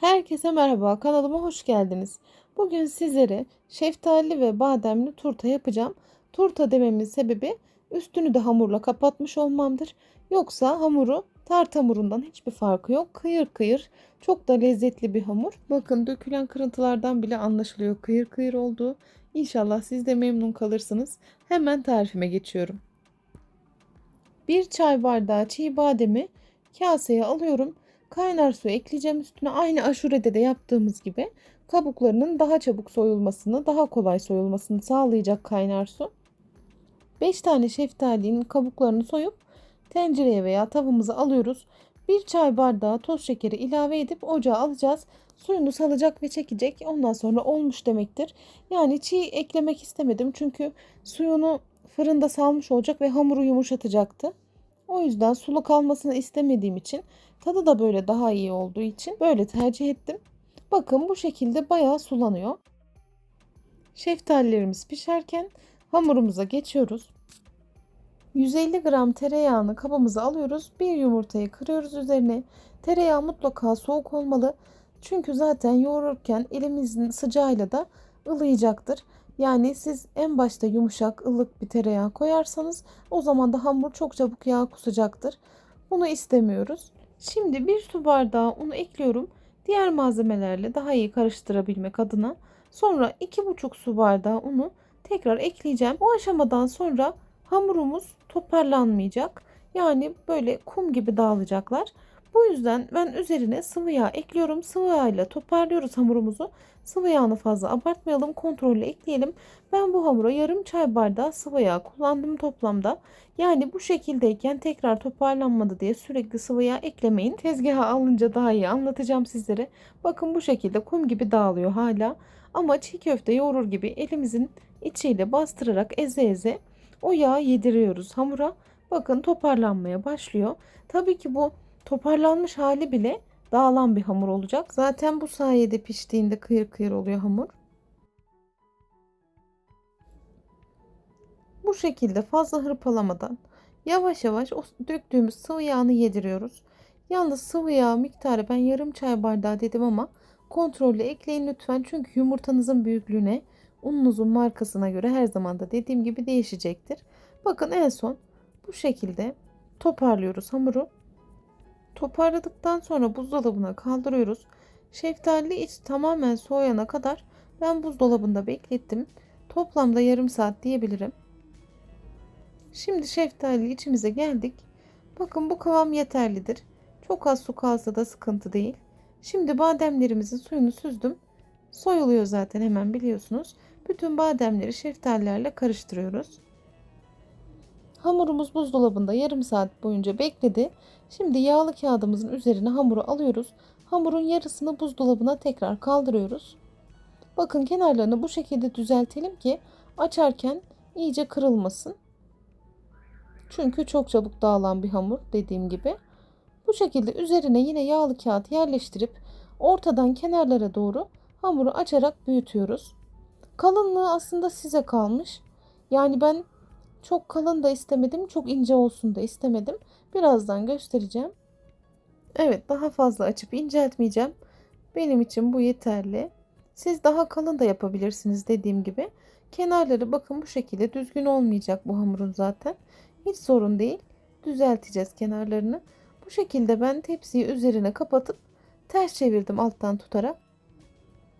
Herkese merhaba, kanalıma hoş geldiniz. Bugün sizlere şeftali ve bademli turta yapacağım. Turta dememin sebebi üstünü de hamurla kapatmış olmamdır. Yoksa hamuru tart hamurundan hiçbir farkı yok. Kıyır kıyır, çok da lezzetli bir hamur. Bakın dökülen kırıntılardan bile anlaşılıyor kıyır kıyır olduğu. İnşallah siz de memnun kalırsınız. Hemen tarifime geçiyorum. Bir çay bardağı çiğ bademi kaseye alıyorum. Kaynar su ekleyeceğim üstüne aynı aşurede de yaptığımız gibi kabuklarının daha çabuk soyulmasını, daha kolay soyulmasını sağlayacak kaynar su. 5 tane şeftalinin kabuklarını soyup tencereye veya tavamıza alıyoruz. 1 çay bardağı toz şekeri ilave edip ocağa alacağız. Suyunu salacak ve çekecek. Ondan sonra olmuş demektir. Yani çiğ eklemek istemedim çünkü suyunu fırında salmış olacak ve hamuru yumuşatacaktı. O yüzden sulu kalmasını istemediğim için tadı da böyle daha iyi olduğu için böyle tercih ettim. Bakın bu şekilde bayağı sulanıyor. Şeftalilerimiz pişerken hamurumuza geçiyoruz. 150 gram tereyağını kabımıza alıyoruz. Bir yumurtayı kırıyoruz üzerine. Tereyağı mutlaka soğuk olmalı. Çünkü zaten yoğururken elimizin sıcağıyla da ılıyacaktır. Yani siz en başta yumuşak ılık bir tereyağı koyarsanız o zaman da hamur çok çabuk yağ kusacaktır. Bunu istemiyoruz. Şimdi bir su bardağı unu ekliyorum. Diğer malzemelerle daha iyi karıştırabilmek adına. Sonra 2,5 su bardağı unu tekrar ekleyeceğim. O aşamadan sonra hamurumuz toparlanmayacak. Yani böyle kum gibi dağılacaklar. Bu yüzden ben üzerine sıvı yağ ekliyorum. Sıvı yağ ile toparlıyoruz hamurumuzu. Sıvı yağını fazla abartmayalım. Kontrollü ekleyelim. Ben bu hamura yarım çay bardağı sıvı yağ kullandım toplamda. Yani bu şekildeyken tekrar toparlanmadı diye sürekli sıvı yağ eklemeyin. Tezgaha alınca daha iyi anlatacağım sizlere. Bakın bu şekilde kum gibi dağılıyor hala. Ama çiğ köfte yoğurur gibi elimizin içiyle bastırarak eze eze o yağı yediriyoruz hamura. Bakın toparlanmaya başlıyor. Tabii ki bu toparlanmış hali bile dağılan bir hamur olacak. Zaten bu sayede piştiğinde kıyır kıyır oluyor hamur. Bu şekilde fazla hırpalamadan yavaş yavaş o döktüğümüz sıvı yağını yediriyoruz. Yalnız sıvı yağ miktarı ben yarım çay bardağı dedim ama kontrollü ekleyin lütfen. Çünkü yumurtanızın büyüklüğüne ununuzun markasına göre her zaman da dediğim gibi değişecektir. Bakın en son bu şekilde toparlıyoruz hamuru. Toparladıktan sonra buzdolabına kaldırıyoruz. Şeftali iç tamamen soğuyana kadar ben buzdolabında beklettim. Toplamda yarım saat diyebilirim. Şimdi şeftali içimize geldik. Bakın bu kıvam yeterlidir. Çok az su kalsa da sıkıntı değil. Şimdi bademlerimizin suyunu süzdüm. Soyuluyor zaten hemen biliyorsunuz. Bütün bademleri şeftalilerle karıştırıyoruz. Hamurumuz buzdolabında yarım saat boyunca bekledi. Şimdi yağlı kağıdımızın üzerine hamuru alıyoruz. Hamurun yarısını buzdolabına tekrar kaldırıyoruz. Bakın kenarlarını bu şekilde düzeltelim ki açarken iyice kırılmasın. Çünkü çok çabuk dağılan bir hamur dediğim gibi. Bu şekilde üzerine yine yağlı kağıt yerleştirip ortadan kenarlara doğru hamuru açarak büyütüyoruz. Kalınlığı aslında size kalmış. Yani ben çok kalın da istemedim, çok ince olsun da istemedim. Birazdan göstereceğim. Evet, daha fazla açıp inceltmeyeceğim. Benim için bu yeterli. Siz daha kalın da yapabilirsiniz dediğim gibi. Kenarları bakın bu şekilde düzgün olmayacak bu hamurun zaten. Hiç sorun değil. Düzelteceğiz kenarlarını. Bu şekilde ben tepsiyi üzerine kapatıp ters çevirdim alttan tutarak.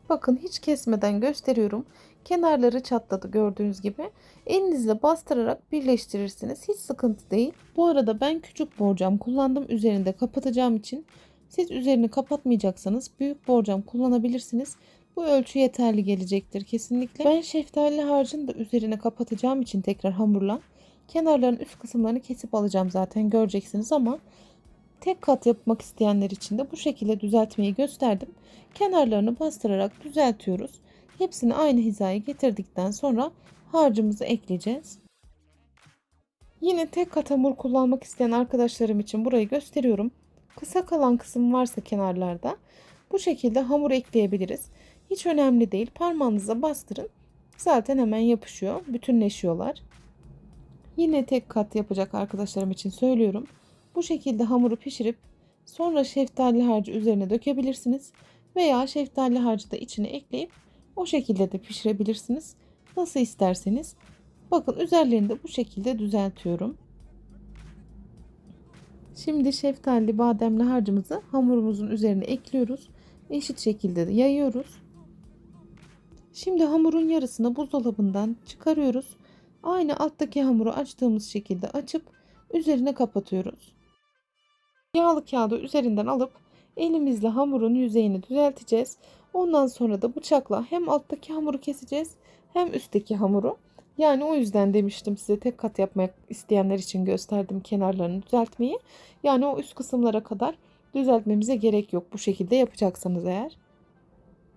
Bakın hiç kesmeden gösteriyorum. Kenarları çatladı gördüğünüz gibi. Elinizle bastırarak birleştirirsiniz. Hiç sıkıntı değil. Bu arada ben küçük borcam kullandım. Üzerinde kapatacağım için. Siz üzerini kapatmayacaksanız büyük borcam kullanabilirsiniz. Bu ölçü yeterli gelecektir kesinlikle. Ben şeftali harcını da üzerine kapatacağım için tekrar hamurla kenarların üst kısımlarını kesip alacağım zaten göreceksiniz ama tek kat yapmak isteyenler için de bu şekilde düzeltmeyi gösterdim. Kenarlarını bastırarak düzeltiyoruz. Hepsini aynı hizaya getirdikten sonra harcımızı ekleyeceğiz. Yine tek kat hamur kullanmak isteyen arkadaşlarım için burayı gösteriyorum. Kısa kalan kısım varsa kenarlarda bu şekilde hamur ekleyebiliriz. Hiç önemli değil. Parmağınıza bastırın. Zaten hemen yapışıyor. Bütünleşiyorlar. Yine tek kat yapacak arkadaşlarım için söylüyorum. Bu şekilde hamuru pişirip sonra şeftali harcı üzerine dökebilirsiniz. Veya şeftali harcı da içine ekleyip o şekilde de pişirebilirsiniz. Nasıl isterseniz. Bakın üzerlerini de bu şekilde düzeltiyorum. Şimdi şeftali bademli harcımızı hamurumuzun üzerine ekliyoruz. Eşit şekilde de yayıyoruz. Şimdi hamurun yarısını buzdolabından çıkarıyoruz. Aynı alttaki hamuru açtığımız şekilde açıp üzerine kapatıyoruz. Yağlı kağıdı üzerinden alıp elimizle hamurun yüzeyini düzelteceğiz. Ondan sonra da bıçakla hem alttaki hamuru keseceğiz hem üstteki hamuru. Yani o yüzden demiştim size tek kat yapmak isteyenler için gösterdim kenarlarını düzeltmeyi. Yani o üst kısımlara kadar düzeltmemize gerek yok bu şekilde yapacaksanız eğer.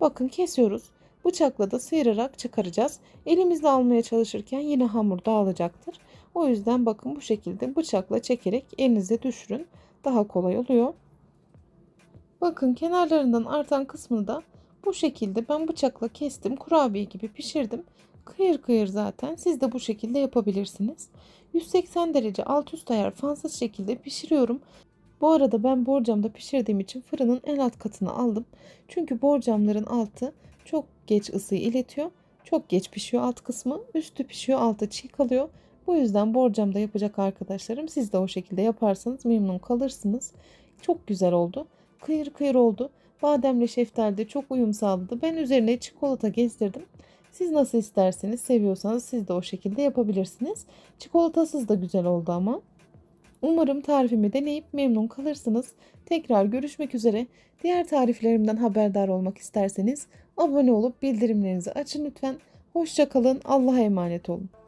Bakın kesiyoruz. Bıçakla da sıyırarak çıkaracağız. Elimizle almaya çalışırken yine hamur dağılacaktır. O yüzden bakın bu şekilde bıçakla çekerek elinize düşürün. Daha kolay oluyor. Bakın kenarlarından artan kısmını da bu şekilde ben bıçakla kestim. Kurabiye gibi pişirdim. Kıyır kıyır zaten. Siz de bu şekilde yapabilirsiniz. 180 derece alt üst ayar fansız şekilde pişiriyorum. Bu arada ben borcamda pişirdiğim için fırının en alt katını aldım. Çünkü borcamların altı çok geç ısıyı iletiyor. Çok geç pişiyor alt kısmı. Üstü pişiyor altı çiğ kalıyor. Bu yüzden borcamda yapacak arkadaşlarım siz de o şekilde yaparsanız memnun kalırsınız. Çok güzel oldu. Kıyır kıyır oldu. Bademle şeftali de çok uyum sağladı. Ben üzerine çikolata gezdirdim. Siz nasıl isterseniz seviyorsanız siz de o şekilde yapabilirsiniz. Çikolatasız da güzel oldu ama. Umarım tarifimi deneyip memnun kalırsınız. Tekrar görüşmek üzere. Diğer tariflerimden haberdar olmak isterseniz abone olup bildirimlerinizi açın lütfen. Hoşçakalın. Allah'a emanet olun.